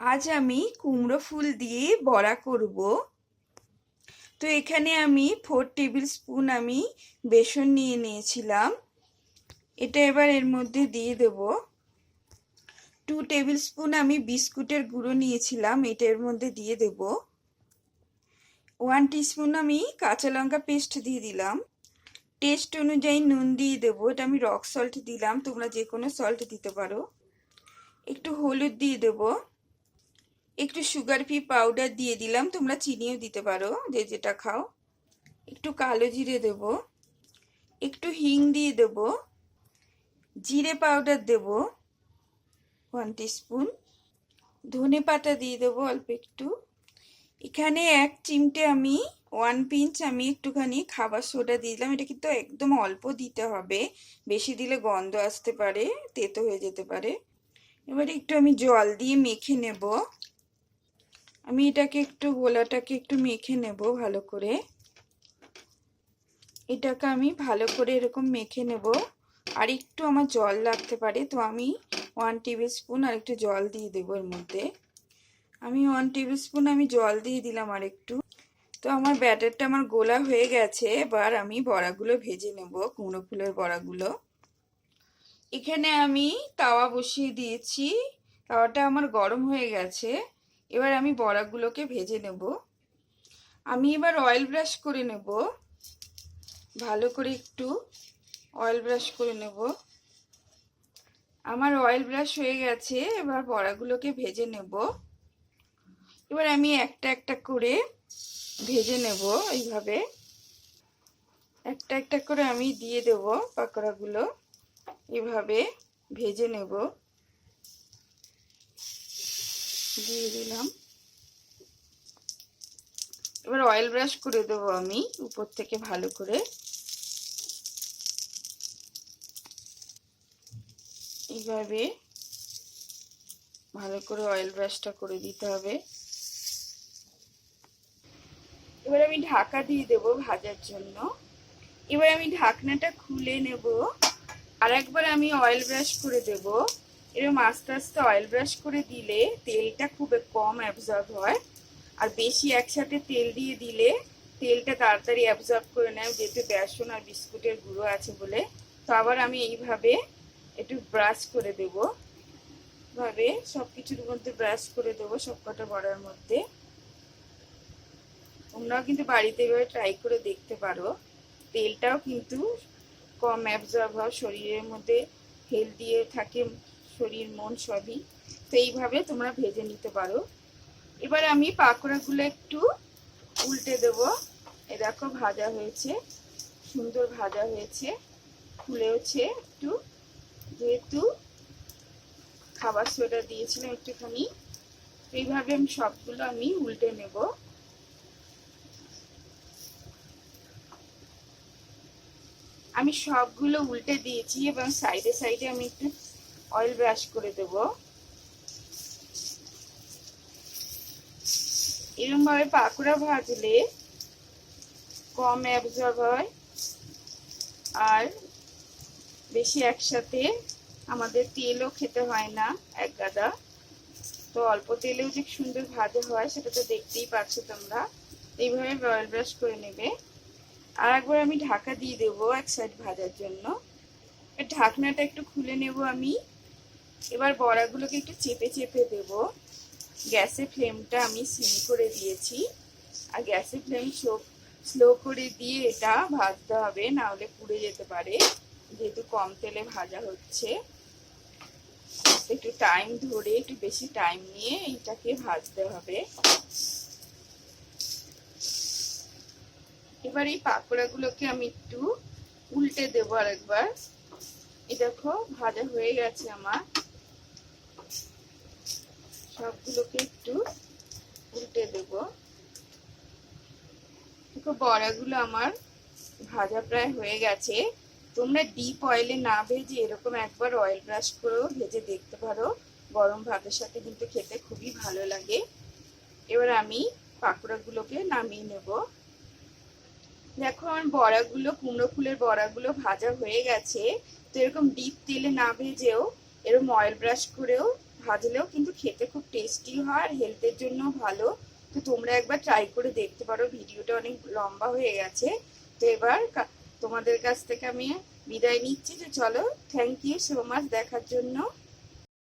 আজ আমি কুমড়ো ফুল দিয়ে বড়া করব। তো এখানে আমি ফোর টেবিল স্পুন আমি বেসন নিয়ে নিয়েছিলাম। এটা এবার এর মধ্যে দিয়ে দেব। টু টেবিল স্পুন আমি বিস্কুটের গুঁড়ো নিয়েছিলাম, এটা এর মধ্যে দিয়ে দেব। ওয়ান টিস্পুন আমি কাঁচা লঙ্কা পেস্ট দিয়ে দিলাম। টেস্ট অনুযায়ী নুন দিয়ে দেবো, এটা আমি রক সল্ট দিলাম, তোমরা যে কোনো সল্ট দিতে পারো। একটু হলুদ দিয়ে দেবো। একটু সুগার ফি পাউডার দিয়ে দিলাম। তোমরা চিনিও দিতে পারো যে যেটা খাও। একটু কালো জিরে দেব। একটু হিং দিয়ে দেব। জিরে পাউডার দেব। ওয়ান টিস্পুন ধনে পাতা দিয়ে দেবো অল্প একটু। এখানে এক চিমটে আমি ওয়ান পিঞ্চ আমি একটুখানি খাবার সোডা দিয়ে দিলাম। এটা কিন্তু একদম অল্প দিতে হবে। বেশি দিলে গন্ধ আসতে পারে, তেতো হয়ে যেতে পারে। এবারে একটু আমি জল দিয়ে মেখে নেব। আমি এটাকে একটু গোলাটাকে একটু মেখে নেব ভালো করে। এটাকে আমি ভালো করে এরকম মেখে নেব। আর একটু আমার জল লাগতে পারে, তো আমি ওয়ান টেবিল স্পুন আর একটু জল দিয়ে দেবো এর মধ্যে। আমি ওয়ান টেবিল স্পুন আমি জল দিয়ে দিলাম আর একটু। তো আমার ব্যাটারটা আমার গোলা হয়ে গেছে, এবার আমি বড়াগুলো ভেজে নেব, কুমড়ো ফুলের বড়াগুলো। এখানে আমি তাওয়া বসিয়ে দিয়েছি, তাওয়াটা আমার গরম হয়ে গেছে। এবার আমি বড়াগুলোকে ভেজে নেব। আমি এবার অয়েল ব্রাশ করে নেব। ভালো করে একটু অয়েল ব্রাশ করে নেব। আমার অয়েল ব্রাশ হয়ে গেছে, এবার বড়াগুলোকে ভেজে নেব। এবার আমি একটা একটা করে ভেজে নেব এইভাবে। একটা একটা করে আমি দিয়ে দেব পাকোড়াগুলো। এভাবে ভেজে নেব। দিয়ে দিলাম। এবার অয়েল ব্রাশ করে দেবো আমি উপর থেকে ভালো করে। এইভাবে ভালো করে অয়েল ব্রাশটা করে দিতে হবে। এবার আমি ঢাকা দিয়ে দেব ভাজার জন্য। এবার আমি ঢাকনাটা খুলে নেব। আর একবার আমি অয়েল ব্রাশ করে দেব। এরকম আস্তে আস্তে অয়েল ব্রাশ করে দিলে তেলটা খুব কম অ্যাবজর্ব হয়। আর বেশি একসাথে তেল দিয়ে দিলে তেলটা তাড়াতাড়ি অ্যাবজর্ব করে নেয়, যেহেতু বেসন আর বিস্কুটের গুঁড়ো আছে বলে। তো আবার আমি এইভাবে একটু ব্রাশ করে দেব। ভাবে সব কিছুর মধ্যে ব্রাশ করে দেবো সব কটা বড়ার মধ্যে। তোমরাও কিন্তু বাড়িতে এভাবে ট্রাই করে দেখতে পারো। তেলটাও কিন্তু কম অ্যাবজর্ব হয়, শরীরের মধ্যে হেলদি থাকে। শরীর, মন সবই। তো এইভাবে তোমরা ভেজে নিতে পারো। এবার আমি পাকোড়াগুলো একটু উল্টে দেব। এ দেখো ভাজা হয়েছে, সুন্দর ভাজা হয়েছে। ফুলেওছে একটু, যেহেতু খাবার সোডা দিয়েছিলাম একটুখানি এইভাবে আমি সবগুলো আমি উল্টে নেব। আমি সবগুলো উল্টে দিয়েছি এবং সাইডে সাইডে আমি একটু অয়েল ব্রাশ করে দেব। এরকমভাবে পাকোড়া ভাজলে কম অ্যাবজর্ব হয় আর বেশি একসাথে আমাদের তেলও খেতে হয় না এক গাদা। তো অল্প তেলেও যে সুন্দর ভাজা হয় সেটা তো দেখতেই পাচ্ছ তোমরা। এইভাবে অয়েল ব্রাশ করে নেবে। আর একবার আমি ঢাকা দিয়ে দেবো এক সাইড ভাজার জন্য। ঢাকনাটা একটু খুলে নেব আমি। এবার বড়াগুলোকে একটু চেপে চেপে দেব। গ্যাসের ফ্লেমটা আমি সিম করে দিয়েছি। আর গ্যাসের ফ্লেম স্লো করে দিয়ে এটা ভাজতে হবে না হলে পুড়ে যেতে পারে। যেহেতু কম তেলে ভাজা হচ্ছে। একটু টাইম ধরে, একটু বেশি টাইম নিয়ে এইটাকে ভাজতে হবে। এবার এই পাকোড়াগুলোকে আমি একটু উল্টে দেবো আরেকবার। এই দেখো, ভাজা হয়ে গেছে আমার। সবগুলোকে একটু উল্টে দেব। দেখো, বড়াগুলো আমার ভাজা প্রায় হয়ে গেছে। তোমরা ডিপ অয়েলে না ভেজে এরকম একবার অয়েল ব্রাশ করেও ভেজে দেখতে পারো। গরম ভাতের সাথে কিন্তু খেতে খুবই ভালো লাগে। এবার আমি পাকোড়াগুলোকে নামিয়ে নেব। দেখো, আমার বড়াগুলো, কুমড়ো ফুলের বড়াগুলো ভাজা হয়ে গেছে। তো এরকম ডিপ তেলে না ভেজেও এরকম অয়েল ব্রাশ করেও ভাজলেও কিন্তু খেতে খুব টেস্টি হয় আর হেলথের জন্য ভালো। তো তোমরা একবার ট্রাই করে দেখতে পারো, ভিডিওটা অনেক লম্বা হয়ে গেছে। তো এবার তোমাদের কাছ থেকে আমি বিদায় নিচ্ছি। যে চলো থ্যাংক ইউ সো মাচ দেখার জন্য।